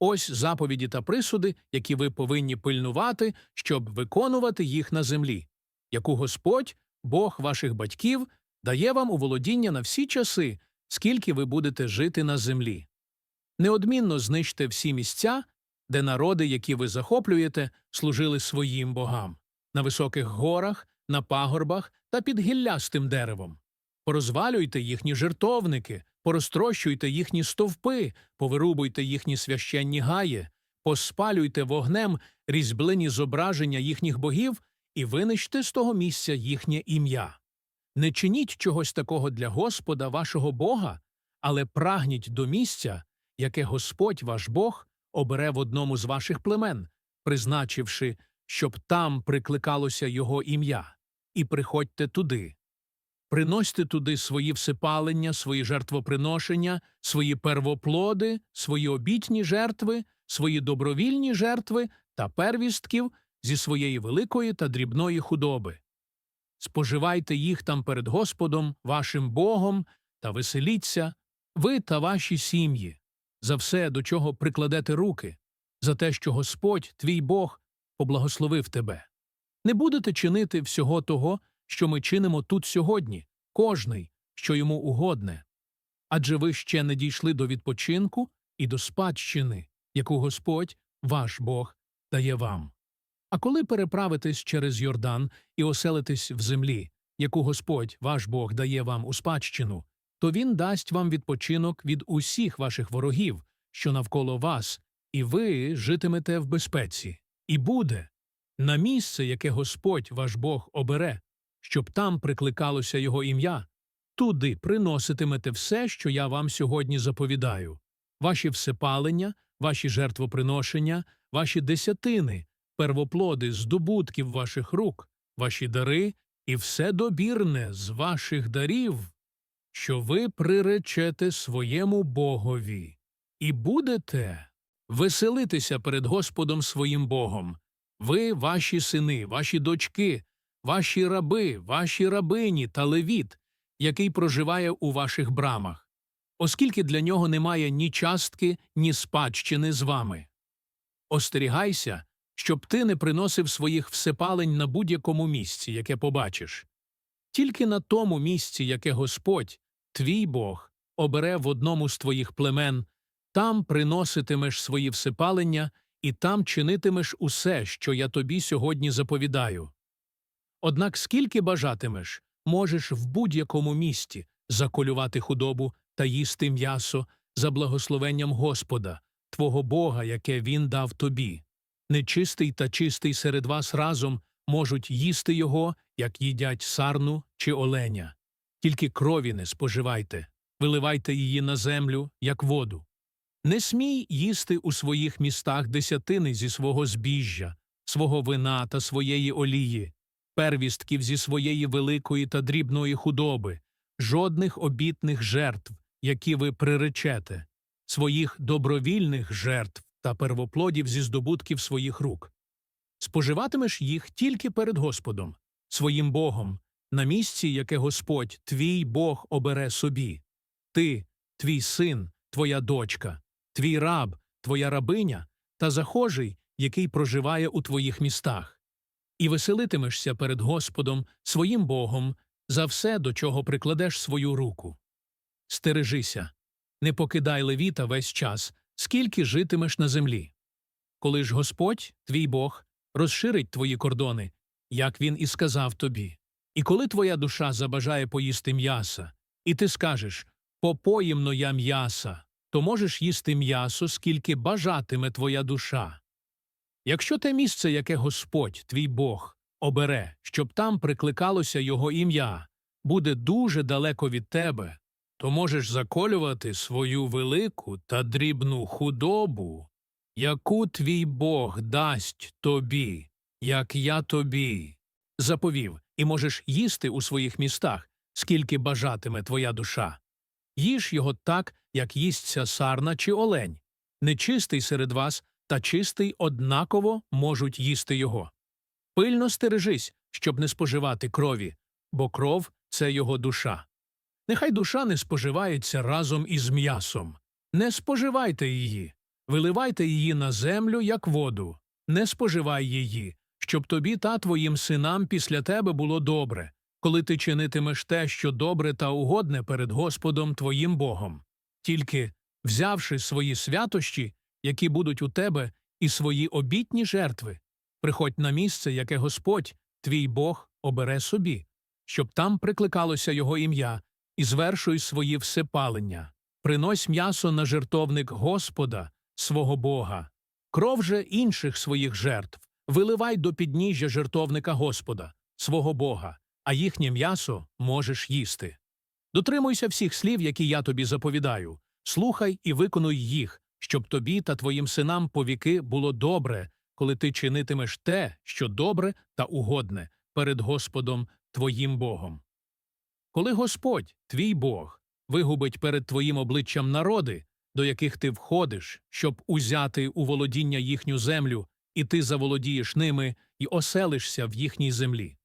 Ось заповіді та присуди, які ви повинні пильнувати, щоб виконувати їх на землі, яку Господь, Бог ваших батьків, дає вам у володіння на всі часи, скільки ви будете жити на землі. Неодмінно знищте всі місця, де народи, які ви захоплюєте, служили своїм богам, на високих горах, на пагорбах та під гіллястим деревом. Порозвалюйте їхні жертовники, порозтрощуйте їхні стовпи, повирубуйте їхні священні гаї, поспалюйте вогнем різьблені зображення їхніх богів і винищте з того місця їхнє ім'я. Не чиніть чогось такого для Господа вашого Бога, але прагніть до місця, яке Господь ваш Бог обере в одному з ваших племен, призначивши, щоб там прикликалося його ім'я, і приходьте туди. Приносьте туди свої всипалення, свої жертвоприношення, свої первоплоди, свої обітні жертви, свої добровільні жертви та первістків зі своєї великої та дрібної худоби. Споживайте їх там перед Господом, вашим Богом, та веселіться, ви та ваші сім'ї, за все, до чого прикладете руки, за те, що Господь, твій Бог, поблагословив тебе. Не будете чинити всього того, що ми чинимо тут сьогодні, кожний, що йому угодне. Адже ви ще не дійшли до відпочинку і до спадщини, яку Господь, ваш Бог, дає вам. А коли переправитесь через Йордан і оселитесь в землі, яку Господь, ваш Бог, дає вам у спадщину, то Він дасть вам відпочинок від усіх ваших ворогів, що навколо вас, і ви житимете в безпеці. І буде на місце, яке Господь, ваш Бог, обере, щоб там прикликалося Його ім'я, туди приноситимете все, що я вам сьогодні заповідаю. Ваші всепалення, ваші жертвоприношення, ваші десятини, первоплоди здобутків ваших рук, ваші дари і все добірне з ваших дарів, що ви приречете своєму Богові, і будете веселитися перед Господом своїм Богом, ви, ваші сини, ваші дочки, ваші раби, ваші рабині та левіт, який проживає у ваших брамах, оскільки для нього немає ні частки, ні спадщини з вами. Остерігайся, щоб ти не приносив своїх всепалень на будь-якому місці, яке побачиш. Тільки на тому місці, яке Господь, твій Бог, обере в одному з твоїх племен, там приноситимеш свої всепалення і там чинитимеш усе, що я тобі сьогодні заповідаю. Однак скільки бажатимеш, можеш в будь-якому місті заколювати худобу та їсти м'ясо за благословенням Господа, твого Бога, яке Він дав тобі. Нечистий та чистий серед вас разом можуть їсти його, як їдять сарну чи оленя. Тільки крові не споживайте, виливайте її на землю, як воду. Не смій їсти у своїх містах десятини зі свого збіжжя, свого вина та своєї олії, первістків зі своєї великої та дрібної худоби, жодних обітних жертв, які ви приречете, своїх добровільних жертв та первоплодів зі здобутків своїх рук. Споживатимеш їх тільки перед Господом, своїм Богом, на місці, яке Господь, твій Бог, обере собі. Ти, твій син, твоя дочка, твій раб, твоя рабиня та захожий, який проживає у твоїх містах. І веселитимешся перед Господом, своїм Богом, за все, до чого прикладеш свою руку. Стережися, не покидай левіта весь час, скільки житимеш на землі. Коли ж Господь, твій Бог, розширить твої кордони, як він і сказав тобі. І коли твоя душа забажає поїсти м'яса, і ти скажеш попоїмно я м'яса, то можеш їсти м'ясо, скільки бажатиме твоя душа. Якщо те місце, яке Господь, твій Бог, обере, щоб там прикликалося його ім'я, буде дуже далеко від тебе, то можеш заколювати свою велику та дрібну худобу, яку твій Бог дасть тобі, як я тобі, заповів, і можеш їсти у своїх містах, скільки бажатиме твоя душа. Їж його так, як їсться сарна чи олень. Нечистий серед вас та чистий однаково можуть їсти його. Пильно стережись, щоб не споживати крові, бо кров це його душа. Нехай душа не споживається разом із м'ясом. Не споживайте її. Виливайте її на землю, як воду, не споживай її, щоб тобі та твоїм синам після тебе було добре, коли ти чинитимеш те, що добре та угодне перед Господом твоїм Богом. Тільки, взявши свої святощі, які будуть у тебе, і свої обітні жертви, приходь на місце, яке Господь, твій Бог, обере собі, щоб там прикликалося його ім'я, і звершуй свої всепалення. Принось м'ясо на жертовник Господа, свого Бога, кров же інших своїх жертв, виливай до підніжжя жертовника Господа, свого Бога, а їхнє м'ясо можеш їсти. Дотримуйся всіх слів, які я тобі заповідаю, слухай і виконуй їх, щоб тобі та твоїм синам повіки було добре, коли ти чинитимеш те, що добре та угодне перед Господом твоїм Богом. Коли Господь, твій Бог, вигубить перед твоїм обличчям народи, до яких ти входиш, щоб узяти у володіння їхню землю, і ти заволодієш ними і оселишся в їхній землі,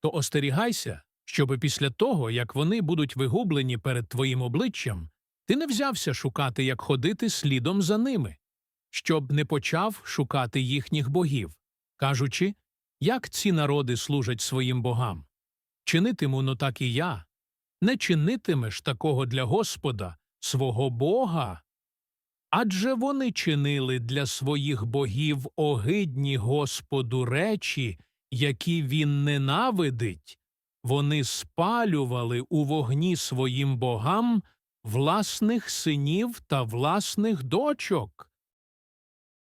то остерігайся, щоби після того, як вони будуть вигублені перед твоїм обличчям, ти не взявся шукати, як ходити слідом за ними, щоб не почав шукати їхніх богів, кажучи, як ці народи служать своїм богам. Чинитиму, ну так і я. Не чинитимеш такого для Господа, свого Бога. Адже вони чинили для своїх богів огидні Господу речі, які він ненавидить, вони спалювали у вогні своїм богам власних синів та власних дочок.